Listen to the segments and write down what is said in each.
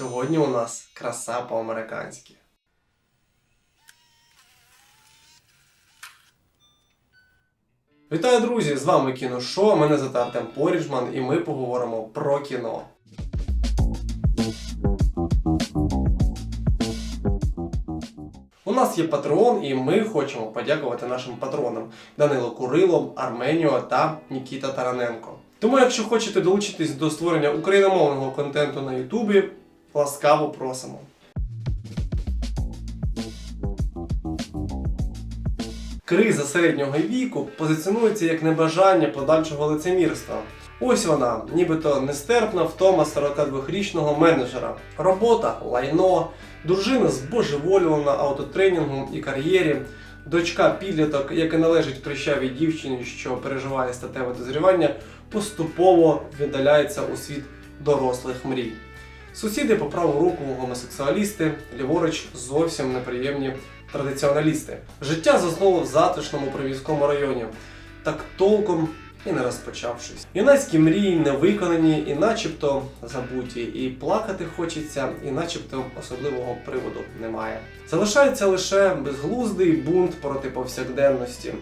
Сьогодні у нас краса по-американськи. Вітаю, друзі! З вами кіношоу. Мене звати Артем Поріжман, і ми поговоримо про кіно. У нас є Патреон, і ми хочемо подякувати нашим патронам Данило Курило, Арменіо та Нікіта Тараненко. Тому, якщо хочете долучитись до створення україномовного контенту на Ютубі, ласкаво просимо. Криза середнього віку позиціонується як небажання подальшого лицемірства. Ось вона, нібито нестерпна втома 42-річного менеджера. Робота, лайно, дружина збожеволювана автотренінгу і кар'єрі, дочка підліток, яка належить прищавій дівчині, що переживає статеве дозрівання, поступово віддаляється у світ дорослих мрій. Сусіди по праву руку гомосексуалісти, ліворуч зовсім неприємні традиціоналісти. Життя заснуло в затишному приміському районі, так толком і не розпочавшись. Юнацькі мрії не виконані і начебто забуті, і плакати хочеться, і начебто особливого приводу немає. Залишається лише безглуздий бунт проти повсякденності.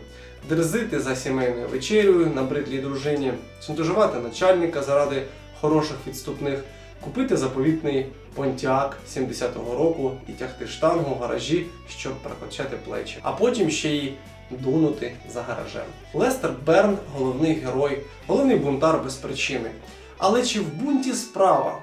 Дерзити за сімейною вечерею на бридлій дружині, шантажувати начальника заради хороших відступних, купити заповітний понтяк 70-го року і тягти штангу в гаражі, щоб прокачати плечі, а потім ще й дунути за гаражем. Лестер Берн головний герой, головний бунтар без причини. Але чи в бунті справа?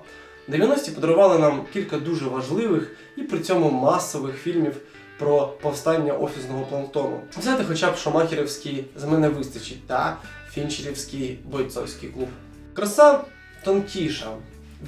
90-ті подарували нам кілька дуже важливих і при цьому масових фільмів про повстання офісного планктону. Взяти хоча б Шомахерівський з мене вистачить та Фінчерівський бойцовський клуб. Краса тонкіша.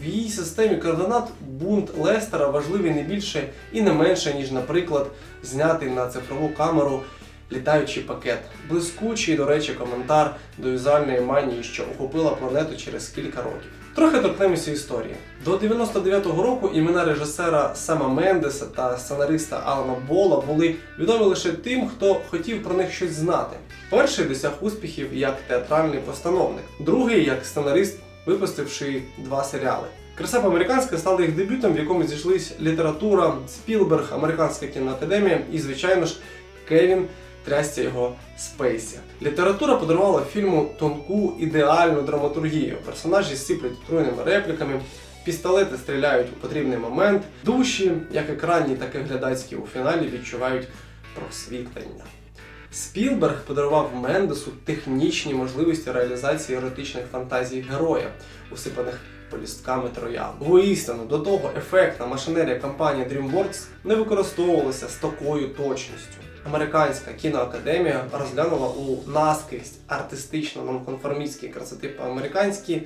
В її системі координат бунт Лестера важливий не більше і не менше, ніж, наприклад, знятий на цифрову камеру літаючий пакет. Блискучий, до речі, коментар до візуальної манії, що охопила планету через кілька років. Трохи торкнемося історії. До 99-го року імена режисера Сема Мендеса та сценариста Алана Бола були відомі лише тим, хто хотів про них щось знати. Перший досяг успіхів як театральний постановник, другий як сценарист, випустивши два серіали. Краса по-американська стала їх дебютом, в якому зійшлись література, Спілберг, Американська кіноакадемія і, звичайно ж, Кевін трястя його Спейсі. Література подарувала фільму тонку ідеальну драматургію. Персонажі сиплять отруєними репліками, пістолети стріляють у потрібний момент. Душі, як екранні, так і глядацькі у фіналі відчувають просвітлення. Спілберг подарував Мендесу технічні можливості реалізації еротичних фантазій героя, усипаних полістками троян. Воістину, до того ефектна машинерія компанії DreamWorks не використовувалася з такою точністю. Американська кіноакадемія розглянула у наскрізь артистично нонконформістській красоти по-американськи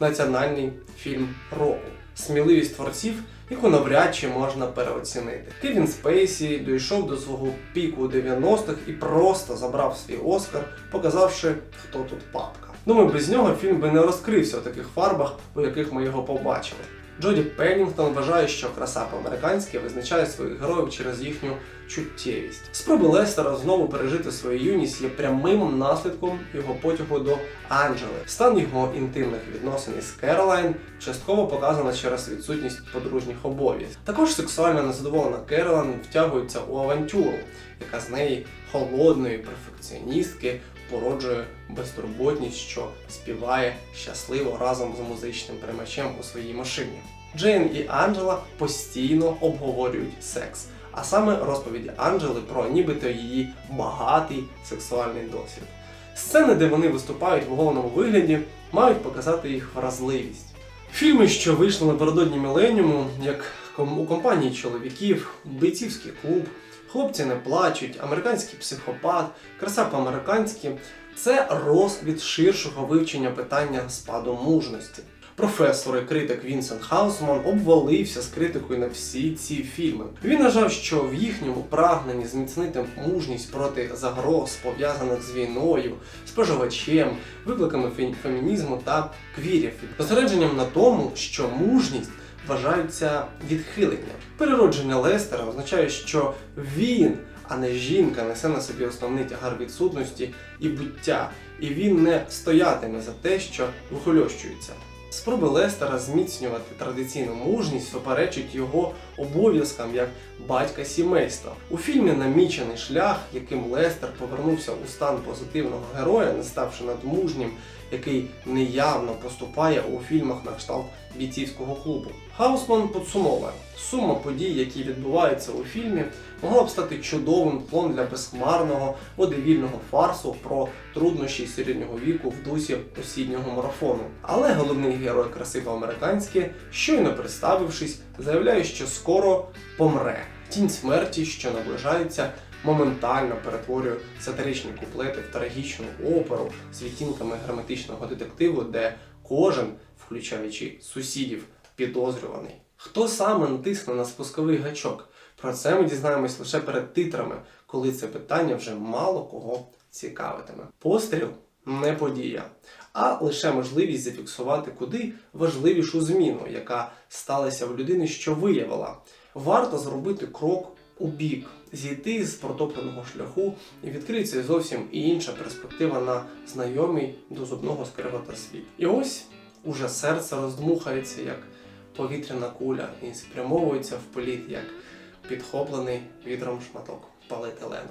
національний фільм року. Сміливість творців, яку навряд чи можна переоцінити. Кевін Спейсі дійшов до свого піку у 90-х і просто забрав свій Оскар, показавши, хто тут папка. Думаю, без нього фільм би не розкрився в таких фарбах, у яких ми його побачили. Джоді Пеннінгтон вважає, що краса по-американськи визначає своїх героїв через їхню чуттєвість. Спроби Лестера знову пережити свою юність є прямим наслідком його потягу до Анджели. Стан його інтимних відносин із Керолайн частково показано через відсутність подружніх обов'язків. Також сексуально незадоволена Керолайн втягується у авантюру, яка з неї холодної перфекціоністки породжує безтурботність, що співає щасливо разом з музичним приймачем у своїй машині. Джейн і Анджела постійно обговорюють секс, а саме розповіді Анджели про нібито її багатий сексуальний досвід. Сцени, де вони виступають в головному вигляді, мають показати їх вразливість. Фільми, що вийшли напередодні міленіуму, як у компанії чоловіків, бійцівський клуб, хлопці не плачуть, американський психопат, краса по-американськи це розквіт ширшого вивчення питання спаду мужності. Професор і критик Вінсент Хаусман обвалився з критикою на всі ці фільми. Він вважав, що в їхньому прагненні зміцнити мужність проти загроз, пов'язаних з війною, споживачем, викликами фе- фемінізму та квірів, зосередженням на тому, що мужність вважаються відхиленням. Переродження Лестера означає, що він, а не жінка, несе на собі основний тягар відсутності і буття, і він не стоятиме за те, що вихольощується. Спроби Лестера зміцнювати традиційну мужність суперечить його обов'язкам як батька сімейства. У фільмі намічений шлях, яким Лестер повернувся у стан позитивного героя, не ставши надмужнім, який неявно поступає у фільмах на кшталт бійцівського клубу. Хаусман підсумовує, сума подій, які відбуваються у фільмі, могла б стати чудовим тлом для безхмарного водевільного фарсу про труднощі середнього віку в дусі осіннього марафону. Але головний герой краси по-американськи, щойно представившись, заявляє, що скоро помре. Тінь смерті, що наближається, моментально перетворює сатиричні куплети в трагічну оперу з відтінками граматичного детективу, де кожен, включаючи сусідів, підозрюваний. Хто саме натисне на спусковий гачок? Про це ми дізнаємось лише перед титрами, коли це питання вже мало кого цікавитиме. Постріл не подія, а лише можливість зафіксувати куди важливішу зміну, яка сталася в людини, що виявила. Варто зробити крок у бік, зійти з протопленого шляху і відкриється зовсім інша перспектива на знайомий до зубного скрегота світ. І ось уже серце роздмухається як повітряна куля і спрямовується в політ як підхоплений вітром шматок поліетилену.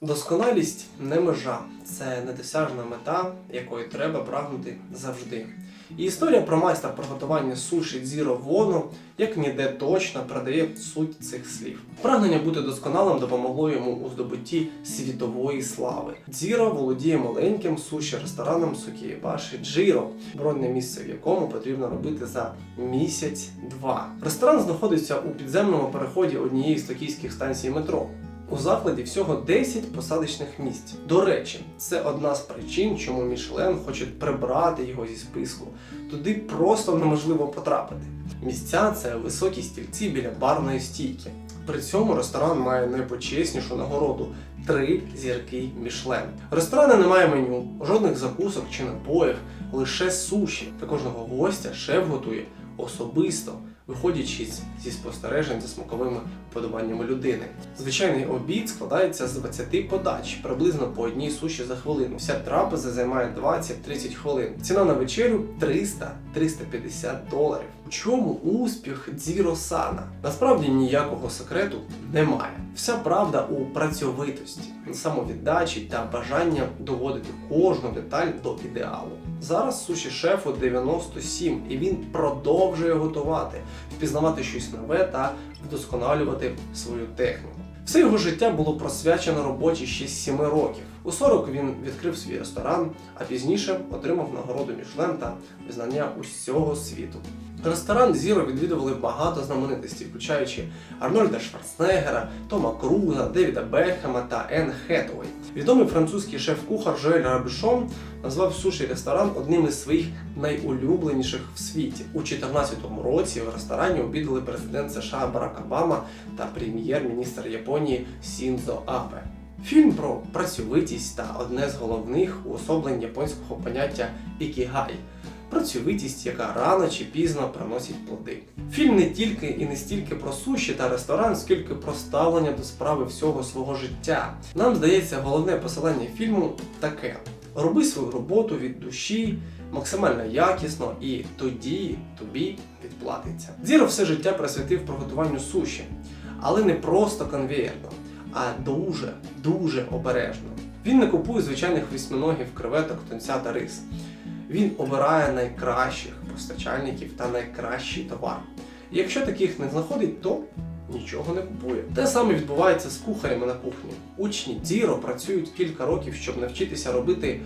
Досконалість не межа, це недосяжна мета, якої треба прагнути завжди. І історія про майстра приготування суші Дзіро Воно як ніде точно передає суть цих слів. Прагнення бути досконалим допомогло йому у здобутті світової слави. Дзіро володіє маленьким суші рестораном Сукієбаші Джиро, бронне місце в якому потрібно робити за місяць-два. Ресторан знаходиться у підземному переході однієї з токійських станцій метро. У закладі всього 10 посадочних місць. До речі, це одна з причин, чому Мішлен хоче прибрати його зі списку. Туди просто неможливо потрапити. Місця це високі стільці біля барної стійки. При цьому ресторан має найпочеснішу нагороду три зірки Мішлен. У ресторані немає меню, жодних закусок чи напоїв, лише суші. Та кожного гостя шеф готує особисто, виходячи зі спостережень за смаковими вподобаннями людини. Звичайний обід складається з 20 подач, приблизно по одній суші за хвилину. Вся трапеза займає 20-30 хвилин. Ціна на вечерю 300-350 доларів. У чому успіх Дзіросана? Насправді ніякого секрету немає. Вся правда у працьовитості, самовіддачі та бажання доводити кожну деталь до ідеалу. Зараз суші шефу 97, і він продовжує готувати, впізнавати щось нове та вдосконалювати свою техніку. Все його життя було просвячено роботі ще з 7 років. У 40 він відкрив свій ресторан, а пізніше отримав нагороду Мішлен та визнання усього світу. Ресторан Зіро відвідували багато знаменитостей, включаючи Арнольда Шварценеггера, Тома Круза, Девіда Бекхема та Енн Хетуей. Відомий французький шеф-кухар Жоель Рабюшон назвав суші ресторан одним із своїх найулюбленіших в світі. У 2014 році в ресторані обідали президент США Барак Обама та прем'єр-міністр Японії Сінзо Абе. Фільм про працьовитість та одне з головних уособлень японського поняття ікігай працьовитість, яка рано чи пізно приносить плоди. Фільм не тільки і не стільки про суші та ресторан, скільки про ставлення до справи всього свого життя. Нам здається, головне посилання фільму таке: роби свою роботу від душі. Максимально якісно і тоді тобі відплатиться. Зіро все життя присвятив приготуванню суші, але не просто конвеєрно, а дуже, дуже обережно. Він не купує звичайних вісьминогів, креветок, тунця та рис. Він обирає найкращих постачальників та найкращий товар. Якщо таких не знаходить, то нічого не купує. Те саме відбувається з кухарями на кухні. Учні Дзіро працюють кілька років, щоб навчитися робити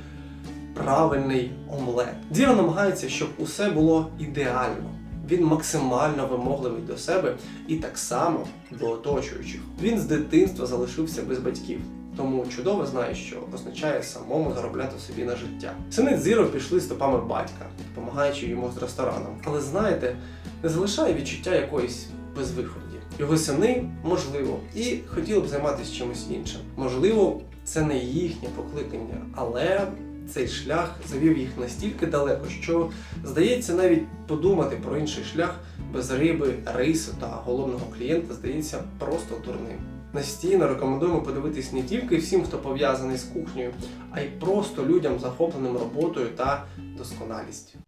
правильний омлет. Дзіро намагається, щоб усе було ідеально. Він максимально вимогливий до себе і так само до оточуючих. Він з дитинства залишився без батьків, тому чудово знає, що означає самому заробляти собі на життя. Сини Зіро пішли стопами батька, допомагаючи йому з рестораном. Але знаєте, не залишає відчуття якоїсь безвиході. Його сини, можливо, і хотіли б займатися чимось іншим. Можливо, це не їхнє покликання, але цей шлях завів їх настільки далеко, що здається, навіть подумати про інший шлях без риби, рису та головного клієнта здається просто дурним. Настійно рекомендуємо подивитись не тільки всім, хто пов'язаний з кухнею, а й просто людям, захопленим роботою та досконалістю.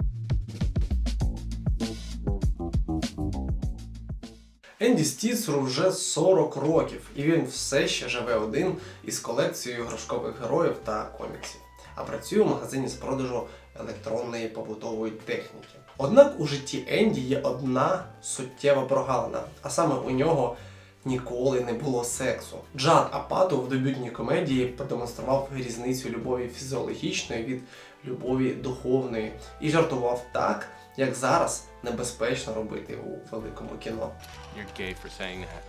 Енді Стіцеру вже 40 років, і він все ще живе один із колекцією іграшкових героїв та коміксів, а працює в магазині з продажу електронної побутової техніки. Однак у житті Енді є одна суттєва прогалина, а саме у нього ніколи не було сексу. Джад Апату в дебютній комедії продемонстрував різницю любові фізіологічної від любові духовної і жартував так, як зараз небезпечно робити у великому кіно. You're gay for saying that.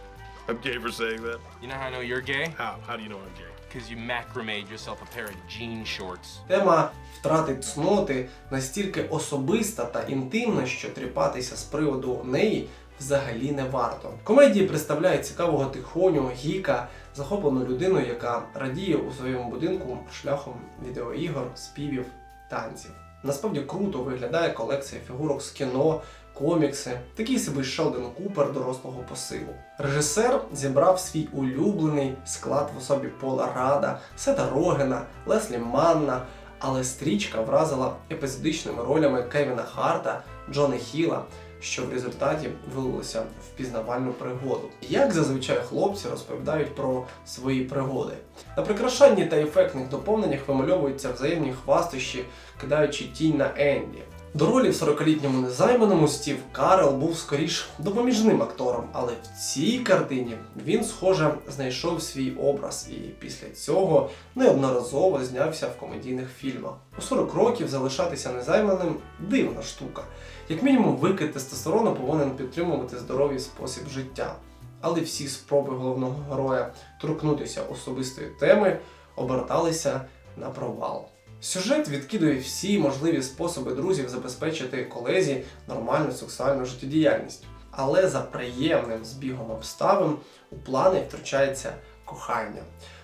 I'm gay for saying that. You know how I know you're gay? How? How do you know I'm gay? Because you macrameed yourself a pair of jean shorts. Тема втрати цноти настільки особиста та інтимна, що тріпатися з приводу неї взагалі не варто. Комедії представляє цікавого тихоню, гіка, захоплену людину, яка радіє у своєму будинку шляхом відеоігор, співів, танців. Насправді круто виглядає колекція фігурок з кіно, комікси, такий собі Шелдон Купер дорослого посилу. Режисер зібрав свій улюблений склад в особі Пола Рада, Сета Рогена, Леслі Манна, але стрічка вразила епізодичними ролями Кевіна Харта, Джона Хіла, що в результаті вилилося в пізнавальну пригоду. Як зазвичай хлопці розповідають про свої пригоди. На прикрашанні та ефектних доповненнях вимальовуються взаємні хвастощі, кидаючи тінь на Енді. До ролі в 40-літньому незайманому Стів Карел був скоріш допоміжним актором, але в цій картині він, схоже, знайшов свій образ і після цього неодноразово знявся в комедійних фільмах. У 40 років залишатися незайманим дивна штука. Як мінімум, викид тестостерону повинен підтримувати здоровий спосіб життя. Але всі спроби головного героя торкнутися особистої теми оберталися на провал. Сюжет відкидує всі можливі способи друзів забезпечити колезі нормальну сексуальну життєдіяльність. Але за приємним збігом обставин у плани втручається кохання.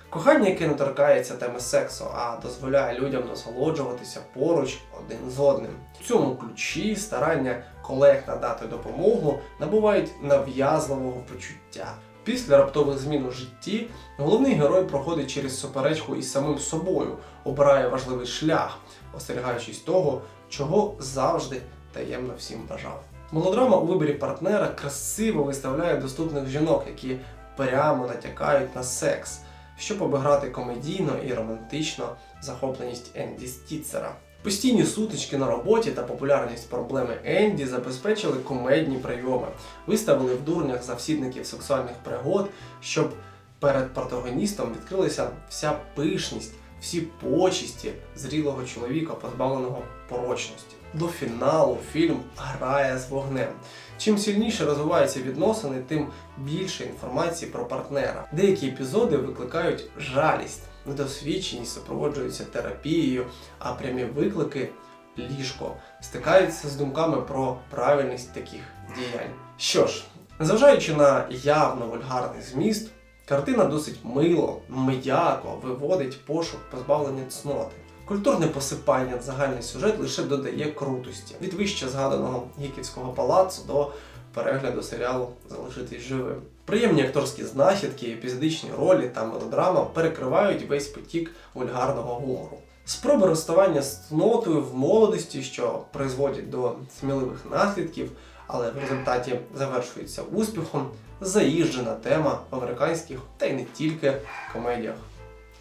Кохання, яке не торкається теми сексу, а дозволяє людям насолоджуватися поруч один з одним. В цьому ключі старання колег надати допомогу набувають нав'язливого почуття. Після раптових змін у житті головний герой проходить через суперечку із самим собою, обирає важливий шлях, остерігаючись того, чого завжди таємно всім бажав. Мелодрама у виборі партнера красиво виставляє доступних жінок, які прямо натякають на секс, щоб обіграти комедійно і романтично захопленість Енді Стіцера. Постійні сутички на роботі та популярність проблеми Енді забезпечили комедні прийоми, виставили в дурнях завсідників сексуальних пригод, щоб перед протагоністом відкрилася вся пишність, всі почисті зрілого чоловіка, позбавленого порочності. До фіналу фільм грає з вогнем. Чим сильніше розвиваються відносини, тим більше інформації про партнера. Деякі епізоди викликають жалість, недосвідченість супроводжуються терапією, а прямі виклики ліжко стикаються з думками про правильність таких діянь. Що ж, незважаючи на явно вульгарний зміст, картина досить мило, м'яко виводить пошук позбавлення цноти. Культурне посипання загальний сюжет лише додає крутості від вище згаданого гіківського палацу до перегляду серіалу Залишитись живим. Приємні акторські знахідки, епізодичні ролі та мелодрама перекривають весь потік вульгарного гумору. Спроби розставання з цнотою в молодості, що призводять до сміливих наслідків, але в результаті завершується успіхом, заїжджена тема в американських та й не тільки комедіях.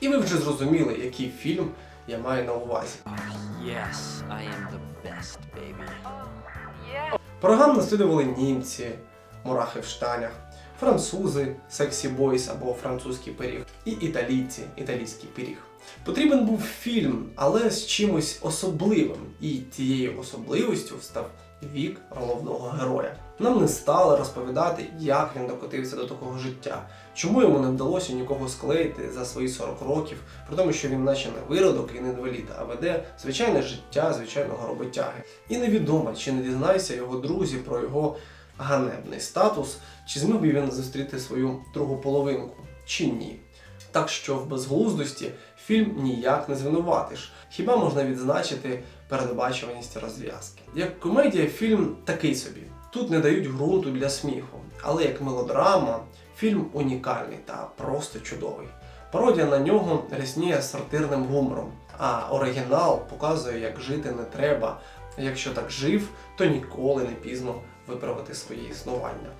І ви вже зрозуміли, який фільм я маю на увазі. Yes, I am the best, baby. Програм наслідували німці, мурахи в штанях, французи, сексі бойс або французький пиріг, і італійці, італійський пиріг. Потрібен був фільм, але з чимось особливим, і тією особливістю став вік головного героя. Нам не стали розповідати, як він докотився до такого життя, чому йому не вдалося нікого склеїти за свої 40 років, при тому, що він наче не виродок і не інвалід, а веде звичайне життя звичайного роботяги. І невідомо, чи не дізнаються його друзі про його ганебний статус, чи зміг би він зустріти свою другу половинку, чи ні. Так що в безглуздості фільм ніяк не звинуватиш. Хіба можна відзначити передбачуваність розв'язки? Як комедія, фільм такий собі. Тут не дають ґрунту для сміху, але як мелодрама, Фільм унікальний та просто чудовий. Пародія на нього рясніє сортирним гумором, а оригінал показує, як жити не треба. Якщо так жив, то ніколи не пізно виправити своє існування.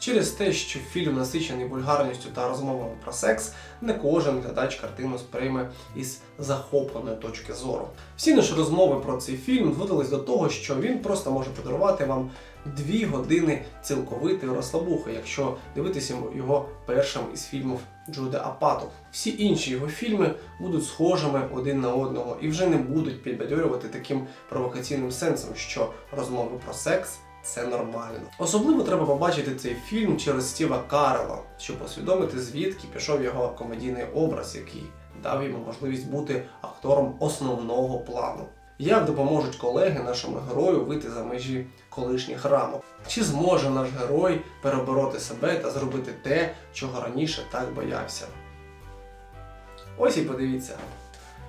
Через те, що фільм насичений вульгарністю та розмовами про секс, не кожен глядач картину сприйме із захопленої точки зору. Всі наші розмови про цей фільм зводились до того, що він просто може подарувати вам дві години цілковитої розслабухи, якщо дивитися його першим із фільмів Джуда Апату. Всі інші його фільми будуть схожими один на одного і вже не будуть підбадьорювати таким провокаційним сенсом, що розмови про секс це нормально. Особливо треба побачити цей фільм через Стіва Карела, щоб усвідомити, звідки пішов його комедійний образ, який дав йому можливість бути актором основного плану. Як допоможуть колеги нашому герою вийти за межі колишніх рамок? Чи зможе наш герой перебороти себе та зробити те, чого раніше так боявся? Ось і подивіться.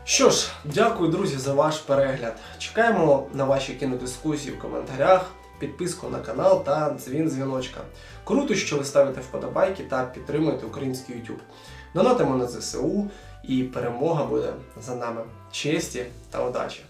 Що ж, дякую, друзі, за ваш перегляд. Чекаємо на ваші кінодискусії в коментарях, підписку на канал та дзвін дзвіночка. Круто, що ви ставите вподобайки та підтримуєте український YouTube. Донатимо на ЗСУ і перемога буде за нами. Честі та удачі!